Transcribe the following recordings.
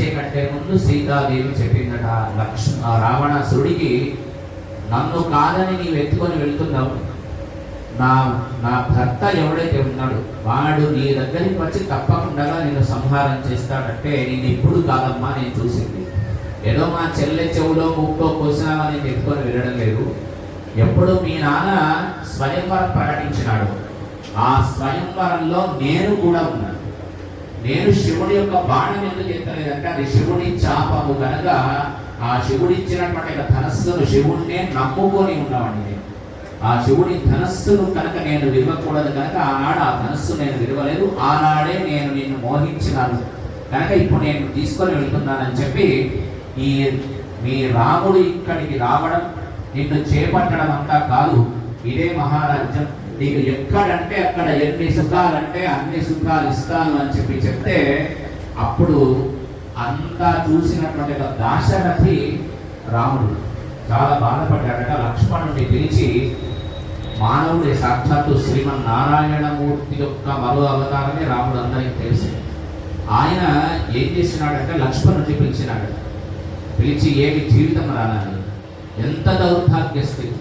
వచ్చే కంటే ముందు సీతాదేవి చెప్పిందట లక్ష్మ రావణాసుడికి రావణాసురుడికి నన్ను కాదని నీవు ఎత్తుకొని వెళ్తున్నావు. నా నా భర్త ఎవడైతే ఉన్నాడు వాడు నీ దగ్గరికి వచ్చి తప్పకుండా నేను సంహారం చేస్తాడంటే నేను ఇప్పుడు కాదమ్మా నేను చూసింది. ఏదో మా చెల్లె చెవులో ముక్కో కోసినావా నేను ఎత్తుకొని వెళ్ళడం లేదు. ఎప్పుడు మీ నాన్న స్వయంవరం ప్రకటించినాడు. ఆ స్వయంవరంలో నేను కూడా ఉన్నాను. నేను శివుడి యొక్క బాణం ఎందుకు ఎత్తలేదంటే అది శివుడి చాపము కనుక ఆ శివుడిచ్చినటువంటి ధనస్సును శివుణ్ణే నమ్ముకొని ఉన్నవాడిని నేను. ఆ శివుడి ధనస్సును కనుక నేను విరవకూడదు కనుక ఆనాడు ఆ ధనస్సు నేను విరవలేదు ఆనాడే నేను నిన్ను మోహించినాను. కనుక ఇప్పుడు నేను తీసుకొని వెళ్తున్నానని చెప్పి ఈ మీ రాముడు ఇక్కడికి రావడం నిన్ను చేపట్టడం అంతా కాదు. ఇదే మహారాజ్యం. నీకు ఎక్కడంటే అక్కడ ఎన్ని సుఖాలంటే అన్ని సుఖాలు ఇస్తాను అని చెప్పి చెప్తే అప్పుడు అంతా చూసినటువంటి దాశరథి రాముడు. చాలా బాధపడ్డాడట. లక్ష్మణుడిని పిలిచి మానవుడి సాక్షాత్తు శ్రీమన్నారాయణమూర్తి యొక్క మరో అవతారమే రాముడు అందరికీ తెలిసి ఆయన ఏం చేసినాడంటే లక్ష్మణుడిని పిలిచినాడు పిలిచి ఏమి జీవితం రానాలి ఎంత దౌర్భాగ్య స్థితి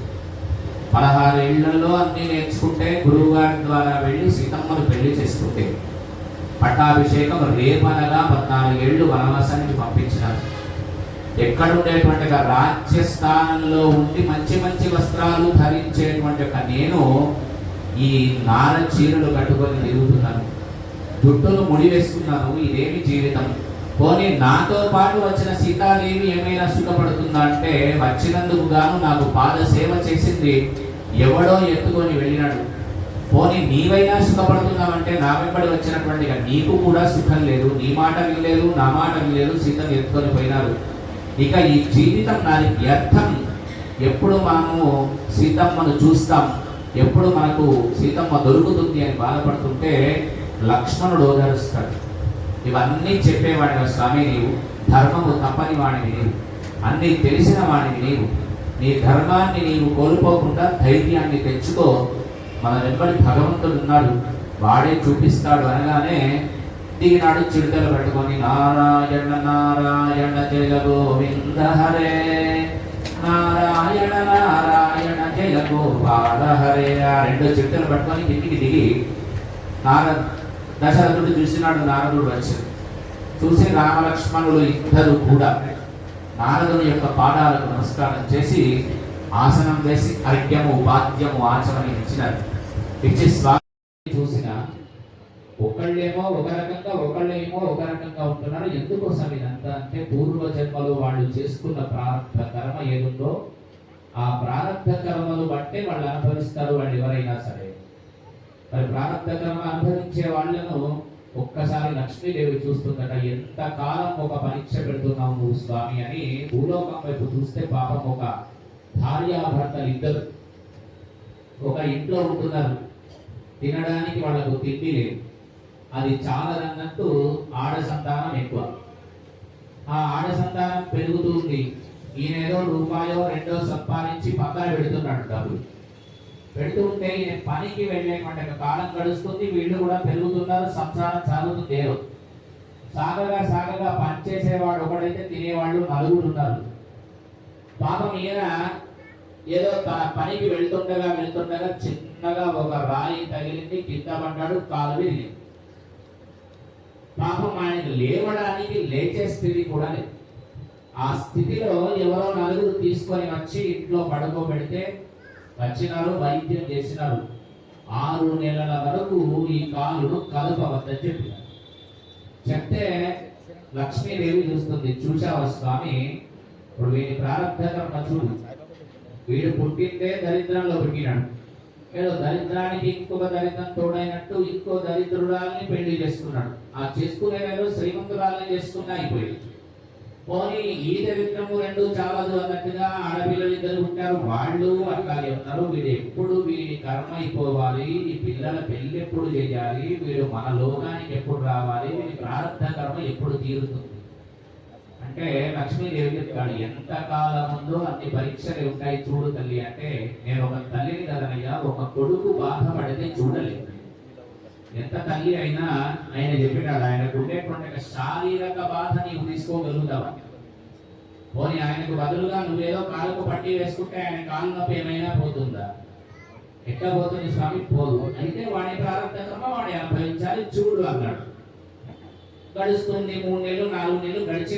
పదహారు ఏళ్ళలో అన్ని నేర్చుకుంటే గురువు గారి ద్వారా వెళ్ళి సీతమ్మను పెళ్ళి చేసుకుంటే పట్టాభిషేకం రేపనగా పద్నాలుగు ఏళ్ళు వనవాసానికి పంపించినారు. ఎక్కడ ఉండేటువంటి ఉండి మంచి మంచి వస్త్రాలు ధరించేటువంటి ఒక నేను ఈ నార చీరలు కట్టుకొని తిరుగుతున్నాను. జుట్టును ముడి వేసుకున్నాను ఇదేమి జీవితం? పోనీ నాతో పాటు వచ్చిన సీతాదేవి ఏమైనా సుఖపడుతుందా అంటే వచ్చినందుకు గాను నాకు పాద సేవ చేసింది ఎవడో ఎత్తుకొని వెళ్ళినాడు. పోనీ నీవైనా సుఖపడుతున్నావంటే నా వెంబడి వచ్చినటువంటి ఇక నీకు కూడా సుఖం లేదు నీ మాట వినలేదు నా మాట వినలేదు సీతను ఎత్తుకొని పోయినారు. ఇక ఈ జీవితం నాది వ్యర్థం. ఎప్పుడు మనము సీతమ్మను చూస్తాం ఎప్పుడు మనకు సీతమ్మ దొరుకుతుంది అని బాధపడుతుంటే లక్ష్మణుడు ఓదారుస్తాడు. ఇవన్నీ చెప్పేవాడిన స్వామి నీవు? ధర్మము తప్పని వాడిని నీవు. అన్నీ తెలిసిన వాడిని నీవు. నీ ధర్మాన్ని నీవు కోల్పోకుండా ధైర్యాన్ని తెచ్చుకో మన వెంబడి భగవంతుడు ఉన్నాడు వాడే చూపిస్తాడు అనగానే దిగినాడు చిడతలు పట్టుకొని నారాయణ నారాయణ జయ గోవింద హరే నారాయణ నారాయణ జయ గోపాల హరే ఆ రెండు చిడతలు పట్టుకొని కిందికి దిగి నారద దశరథుడు చూసినాడు నారదుడు వచ్చి చూసి రామలక్ష్మణులు ఇద్దరు కూడా నారదుని యొక్క పాదాలకు నమస్కారం చేసి ఆసనం వేసి అర్ఘ్యము వాద్యము ఆచమని ఇచ్చినారు. ఇచ్చి స్వామి చూసిన ఒకళ్ళేమో ఒక రకంగా ఒకళ్ళేమో ఒక రకంగా ఉంటున్నారు. ఎందుకోసం ఇదంతా అంటే పూర్వ జన్మలో వాళ్ళు చేసుకున్న ప్రారంభ కర్మ ఏదుందో ఆ ప్రారంభ కర్మలు బట్టే వాళ్ళు అనుభవిస్తారు వాళ్ళు ఎవరైనా సరే. మరి ప్రారంభ కర్మ అనుభవించే వాళ్ళను ఒక్కసారి లక్ష్మీదేవి చూస్తుందట ఎంత కాలం ఒక పరీక్ష పెడుతున్నావు నువ్వు స్వామి అని భూలోకం వైపు చూస్తే పాపం ఒక భార్యాభర్తలు ఇద్దరు ఒక ఇంట్లో ఉంటున్నారు. తినడానికి వాళ్ళకు తిండి లేదు. అది చాలదన్నట్టు ఆడ సంతానం ఎక్కువ. ఆ ఆడ సంతానం పెరుగుతుంది ఈయనేదో రూపాయో రెండో సంపాదించి పక్కన పెడుతున్నాడు డబ్బులు. పెడుతూ ఉంటే ఈయన పనికి వెళ్ళేటువంటి కాలం గడుస్తుంది. వీళ్ళు కూడా పెరుగుతున్నారు. సంసారం సాగుతుంది. ఏదో సాగగా సాగగా పనిచేసేవాడు ఒకడైతే తినేవాళ్ళు నలుగురు ఉన్నారు. పాపం ఈయన ఏదో తన పనికి వెళ్తుండగా వెళ్తుండగా చిన్నగా ఒక రాయి తగిలింది కింద పడ్డాడు కాలు విరిగింది పాపం ఆయన లేవడానికి లేచే స్థితి కూడా లేదు. ఆ స్థితిలో ఎవరో నలుగురు తీసుకొని వచ్చి ఇంట్లో పడుకోబెడితే వచ్చినారు వైద్యం చేసినారు. ఆరు నెలల వరకు ఈ కాలును కలపవద్దని చెప్పినారు. చెప్తే లక్ష్మీదేవి చూస్తుంది చూసావా స్వామి? ఇప్పుడు వీని ప్రారంభ చూడు. వీడు పుట్టిందే దరిద్రంలో పుట్టినాడు. ఏదో దరిద్రానికి ఇంకొక దరిద్రం తోడైనట్టు ఇంకో దరిద్రురాల్ని పెళ్ళి చేసుకున్నాడు. ఆ చేసుకునే వేరు శ్రీమంతురాల్ని చేసుకున్నా అయిపోయింది. పోనీ ఈ దరిద్రము రెండు చాలదు అన్నట్టుగా ఆడపిల్లలు ఇద్దరు ఉంటారు. వాళ్ళు అట్లాగే ఉన్నారు. వీడు ఎప్పుడు వీడి కర్మ అయిపోవాలి ఈ పిల్లల పెళ్ళి ఎప్పుడు చేయాలి? వీడు మన లోకానికి ఎప్పుడు రావాలి? వీడి ప్రారంభ కర్మ ఎప్పుడు తీరుతుంది? అంటే లక్ష్మీదేవి చెప్తాడు? ఎంత కాలం ఉందో అన్ని పరీక్షలు ఉంటాయి చూడు తల్లి. అంటే నేను ఒక తల్లిని కదనయ్యా ఒక కొడుకు బాధపడితే చూడలేదు. ఎంత తల్లి అయినా ఆయన చెప్పినాడు ఆయనకు ఉండేటువంటి శారీరక బాధ నీవు తీసుకోగలుగుతావా? పోనీ ఆయనకు బదులుగా నువ్వేదో కాలుకు పట్టి వేసుకుంటే ఆయన కాలు నొప్పి ఏమైనా పోతుందా? ఎట్లా పోతుంది స్వామి? పోదు. అయితే వాడి ప్రారంభ కర్మ వాడి అనుభవించాలి చూడు అన్నాడు. గడుస్తుంది మూడు నెలలు నాలుగు నెలలు గడిచి